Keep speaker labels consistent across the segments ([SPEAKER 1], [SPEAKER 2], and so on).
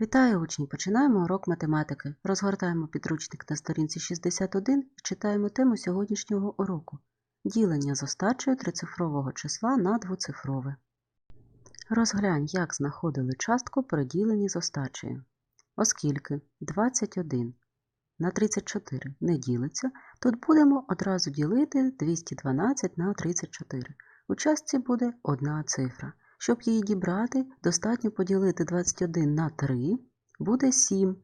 [SPEAKER 1] Вітаю учні! Починаємо урок математики. Розгортаємо підручник на сторінці 61 і читаємо тему сьогоднішнього уроку ділення з остачею трицифрового числа на двоцифрове. Розглянь, як знаходили частку при діленні з остачею. Оскільки 21 на 34 не ділиться, тут будемо одразу ділити 212 на 34. У частці буде одна цифра. Щоб її дібрати, достатньо поділити 21 на 3, буде 7.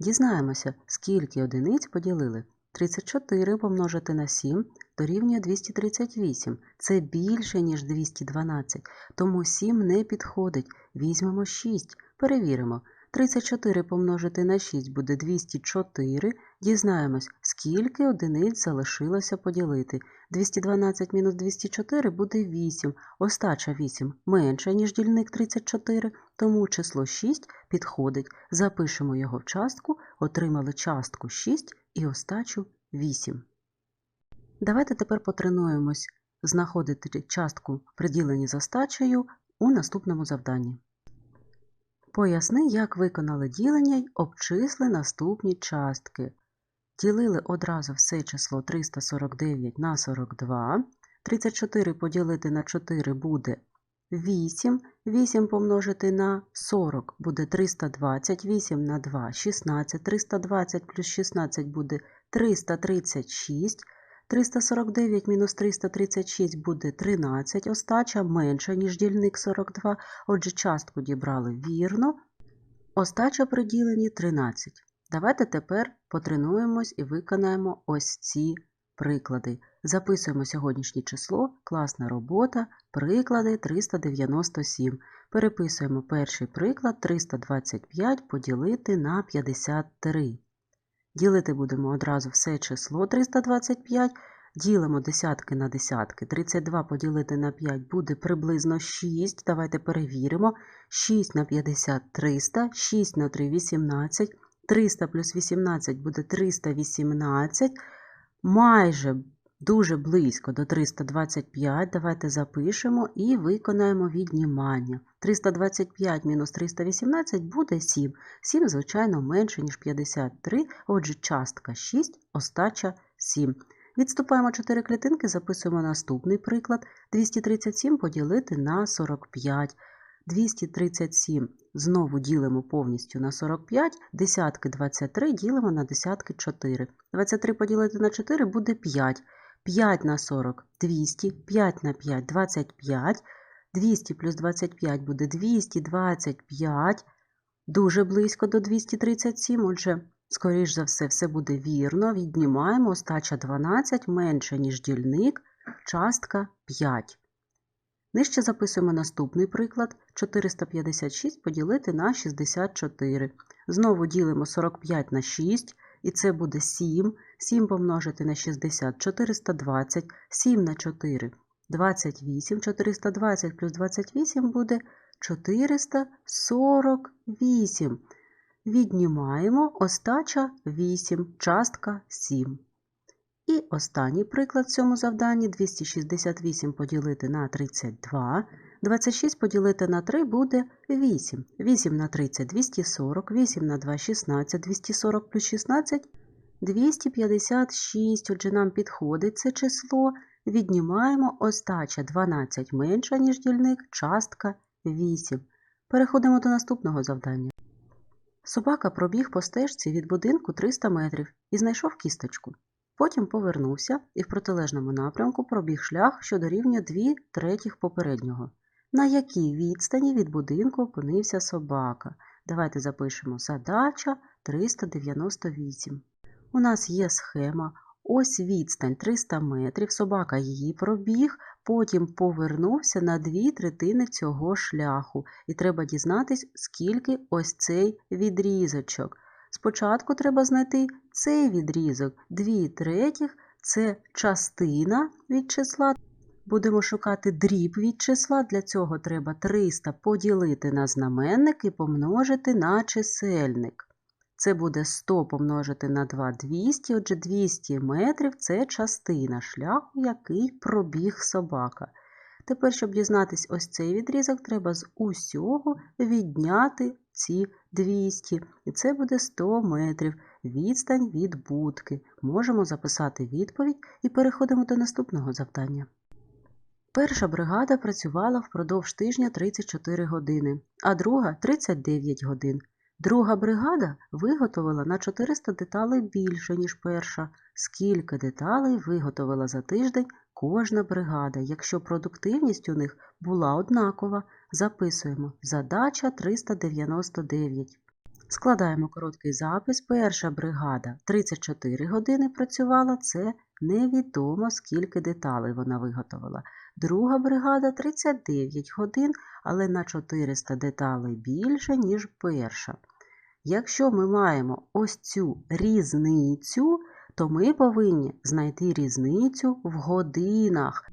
[SPEAKER 1] Дізнаємося, скільки одиниць поділили. 34 помножити на 7 дорівнює 238. Це більше, ніж 212, тому 7 не підходить. Візьмемо 6. Перевіримо. 34 помножити на 6 буде 204. Дізнаємось, скільки одиниць залишилося поділити. 212 мінус 204 буде 8. Остача 8 менша, ніж дільник 34, тому число 6 підходить. Запишемо його в частку, отримали частку 6 і остачу 8. Давайте тепер потренуємось знаходити частку при діленні з остачею у наступному завданні. Поясни, як виконали ділення й обчисли наступні частки. Ділили одразу все число 349 на 42. 34 поділити на 4 буде 8. 8 помножити на 40 буде 320. 8 на 2 16. 320 плюс 16 буде 336. 349 мінус 336 буде 13. Остача менша, ніж дільник 42. Отже, частку дібрали вірно. Остача при діленні 13. Давайте тепер потренуємось і виконаємо ось ці приклади. Записуємо сьогоднішнє число, класна робота, приклади 397. Переписуємо перший приклад 325 поділити на 53. Ділити будемо одразу все число 325. Ділимо десятки на десятки. 32 поділити на 5 буде приблизно 6. Давайте перевіримо. 6 на 50 300, 6 на 3 18. 300 плюс 18 буде 318. Майже дуже близько до 325. Давайте запишемо і виконаємо віднімання. 325 мінус 318 буде 7. 7, звичайно, менше, ніж 53, отже, частка 6, остача 7. Відступаємо 4 клітинки, записуємо наступний приклад. 237 поділити на 45. 237 знову ділимо повністю на 45, десятки 23 ділимо на десятки 4. 23 поділити на 4 буде 5. 5 на 40 200, 5 на 5 25, 200 плюс 25 буде 225, дуже близько до 237, отже, скоріш за все, все буде вірно. Віднімаємо остача 12 менше, ніж дільник, частка 5. Нижче записуємо наступний приклад 456 поділити на 64. Знову ділимо 45 на 6, і це буде 7. 7 помножити на 60 420, 7 на 4 28, 420 плюс 28 буде 448. Віднімаємо остача 8, частка 7. І останній приклад в цьому завданні 268 поділити на 32. 26 поділити на 3 буде 8. 8 на 30 240, 8 на 2 16, 240 плюс 16 256. Отже, нам підходить це число. Віднімаємо остача 12 менша, ніж дільник, частка 8. Переходимо до наступного завдання. Собака пробіг по стежці від будинку 300 метрів і знайшов кісточку. Потім повернувся і в протилежному напрямку пробіг шлях, що дорівнює 2 третіх попереднього. На якій відстані від будинку опинився собака? Давайте запишемо задача 398. У нас є схема. Ось відстань 300 метрів, собака її пробіг, потім повернувся на дві третини цього шляху. І треба дізнатись, скільки ось цей відрізочок. Спочатку треба знайти цей відрізок. Дві третіх це частина від числа. Будемо шукати дріб від числа. Для цього треба 300 поділити на знаменник і помножити на чисельник. Це буде 100 помножити на 2 200, отже 200 метрів це частина шляху, який пробіг собака. Тепер, щоб дізнатись ось цей відрізок, треба з усього відняти ці 200, і це буде 100 метрів. Відстань від будки. Можемо записати відповідь і переходимо до наступного завдання. Перша бригада працювала впродовж тижня 34 години, а друга 39 годин. Друга бригада виготовила на 400 деталей більше, ніж перша. Скільки деталей виготовила за тиждень кожна бригада, якщо продуктивність у них була однакова? Записуємо. Задача 399. Складаємо короткий запис. Перша бригада 34 години працювала, це невідомо скільки деталей вона виготовила. Друга бригада 39 годин, але на 400 деталей більше, ніж перша. Якщо ми маємо ось цю різницю, то ми повинні знайти різницю в годинах.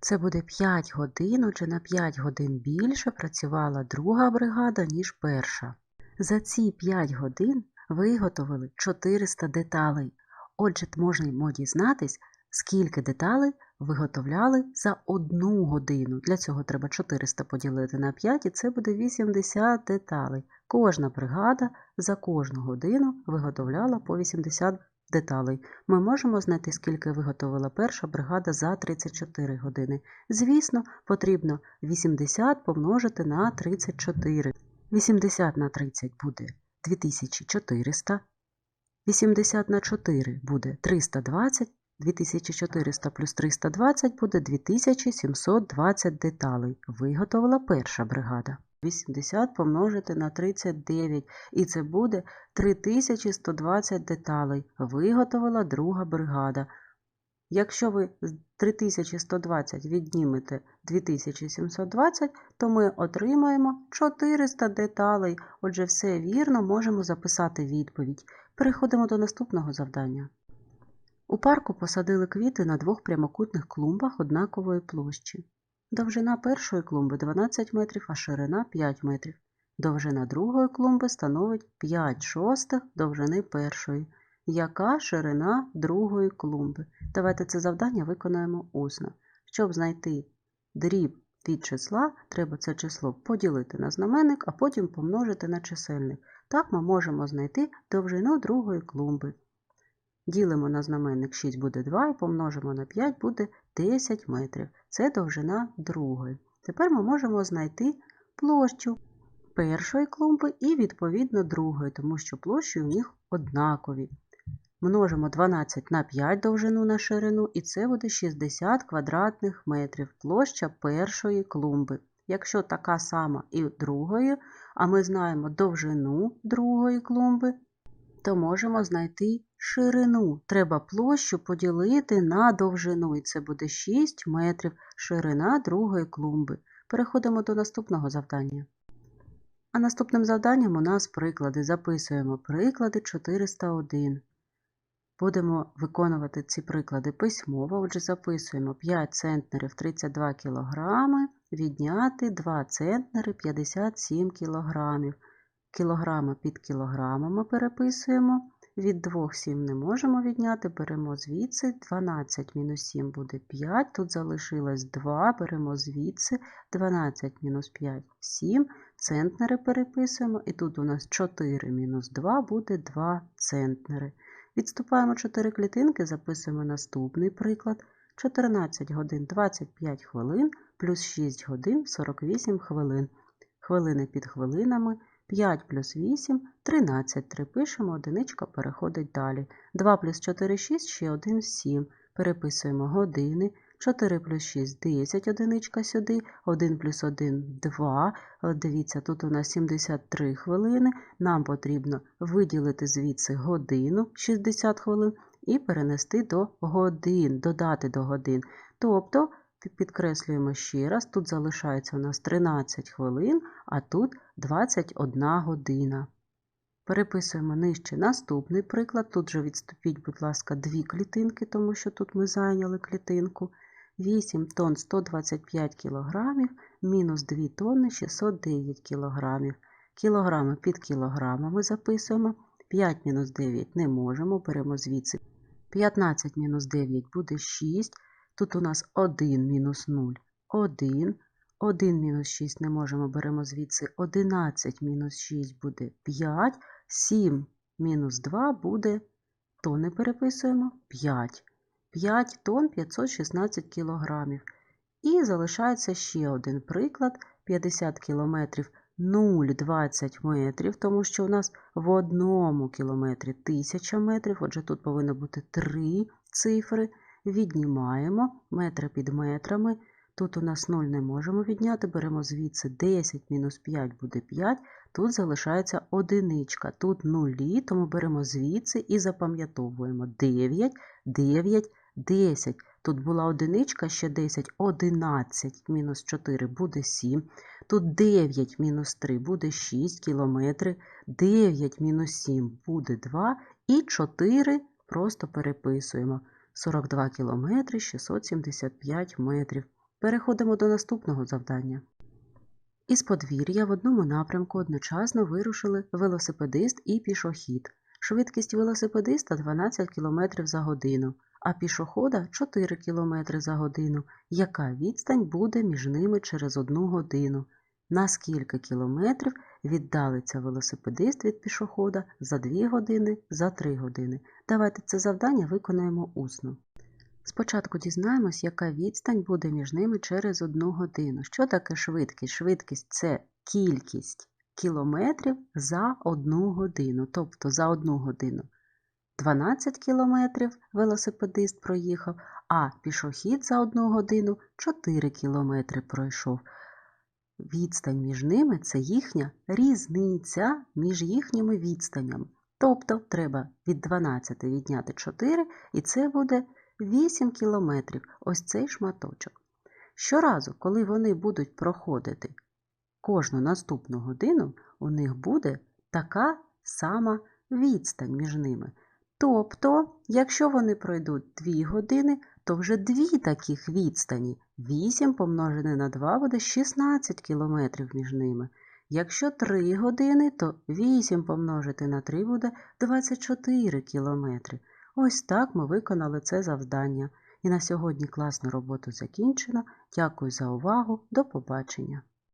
[SPEAKER 1] Це буде 5 годин, отже на 5 годин більше працювала друга бригада, ніж перша. За ці 5 годин виготовили 400 деталей. Отже, можемо дізнатись, скільки деталей виготовляли за одну годину. Для цього треба 400 поділити на 5, і це буде 80 деталей. Кожна бригада за кожну годину виготовляла по 80 деталей. Ми можемо знайти, скільки виготовила перша бригада за 34 години. Звісно, потрібно 80 помножити на 34. 80 на 30 буде 2400. 80 на 4 буде 320. 2400 плюс 320 буде 2720 деталей. Виготовила перша бригада. 80 помножити на 39, і це буде 3120 деталей. Виготовила друга бригада. Якщо ви 3120 віднімете 2720, то ми отримаємо 400 деталей. Отже, все вірно, можемо записати відповідь. Переходимо до наступного завдання. У парку посадили квіти на двох прямокутних клумбах однакової площі. Довжина першої клумби 12 метрів, а ширина 5 метрів. Довжина другої клумби становить 5 шостих довжини першої. Яка ширина другої клумби? Давайте це завдання виконаємо усно. Щоб знайти дріб від числа, треба це число поділити на знаменник, а потім помножити на чисельник. Так ми можемо знайти довжину другої клумби. Ділимо на знаменник 6 буде 2 і помножимо на 5 буде 10 метрів. Це довжина другої. Тепер ми можемо знайти площу першої клумби і, відповідно, другої, тому що площі у них однакові. Множимо 12 на 5 довжину на ширину, і це буде 60 квадратних метрів площа першої клумби. Якщо така сама і другої, а ми знаємо довжину другої клумби, то можемо знайти ширину. Треба площу поділити на довжину, і це буде 6 метрів ширина другої клумби. Переходимо до наступного завдання. А наступним завданням у нас приклади. Записуємо приклади 401. Будемо виконувати ці приклади письмово. Отже, записуємо 5 центнерів 32 кг, відняти 2 центнери 57 кг. Кілограми під кілограмами переписуємо. Від 2 7 не можемо відняти, беремо звідси 12 мінус 7 буде 5, тут залишилось 2, беремо звідси 12 мінус 5 7, центнери переписуємо, і тут у нас 4 мінус 2 буде 2 центнери. Відступаємо 4 клітинки, записуємо наступний приклад. 14 годин 25 хвилин плюс 6 годин 48 хвилин. Хвилини під хвилинами. 5 плюс 8 13. 3 пишемо, одиничка переходить далі. 2 плюс 4 6, ще 1 7. Переписуємо години. 4 плюс 6 10, одиничка сюди. 1 плюс 1 2. Дивіться, тут у нас 73 хвилини. Нам потрібно виділити звідси годину 60 хвилин і перенести до годин, додати до годин. Тобто Підкреслюємо ще раз, тут залишається у нас 13 хвилин, а тут 21 година. Переписуємо нижче наступний приклад. Тут же відступіть, будь ласка, дві клітинки, тому що тут ми зайняли клітинку. 8 тонн 125 кг, мінус 2 тонни 609 кг. Кілограми під кілограмами записуємо. 5 мінус 9 не можемо, беремо звідси. 15 мінус 9 буде 6. Тут у нас 1 мінус 0 1, 1 мінус 6 не можемо, беремо звідси 11 мінус 6 буде 5, 7 мінус 2 буде, то не переписуємо, 5. 5 тонн 516 кілограмів. І залишається ще один приклад 50 кілометрів 0,20 метрів, тому що у нас в одному кілометрі 1000 метрів, отже тут повинно бути три цифри. Віднімаємо метри під метрами. Тут у нас 0 не можемо відняти, беремо звідси 10 мінус 5 буде 5, тут залишається одиничка, тут нулі, тому беремо звідси і запам'ятовуємо 9, 9, 10. Тут була одиничка, ще 10, 11 мінус 4 буде 7. Тут 9 мінус 3 буде 6 кілометри, 9 мінус 7 буде 2 і 4 просто переписуємо. 42 кілометри 675 метрів. Переходимо до наступного завдання. Із подвір'я в одному напрямку одночасно вирушили велосипедист і пішохід. Швидкість велосипедиста 12 км за годину, а пішохода 4 км за годину. Яка відстань буде між ними через одну годину? На скільки кілометрів віддалиться велосипедист від пішохода за 2 години, за 3 години? Давайте це завдання виконаємо усно. Спочатку дізнаємось, яка відстань буде між ними через одну годину. Що таке швидкість? Швидкість це кількість кілометрів за одну годину. Тобто за одну годину 12 кілометрів велосипедист проїхав, а пішохід за одну годину 4 кілометри пройшов. Відстань між ними це їхня різниця між їхніми відстанями. Тобто треба від 12 відняти 4, і це буде 8 кілометрів ось цей шматочок. Щоразу, коли вони будуть проходити кожну наступну годину, у них буде така сама відстань між ними. Тобто, якщо вони пройдуть 2 години, то вже дві таких відстані. 8 помножене на 2 буде 16 кілометрів між ними. Якщо 3 години, то 8 помножити на 3 буде 24 кілометри. Ось так ми виконали це завдання. І на сьогодні класну роботу закінчено. Дякую за увагу. До побачення!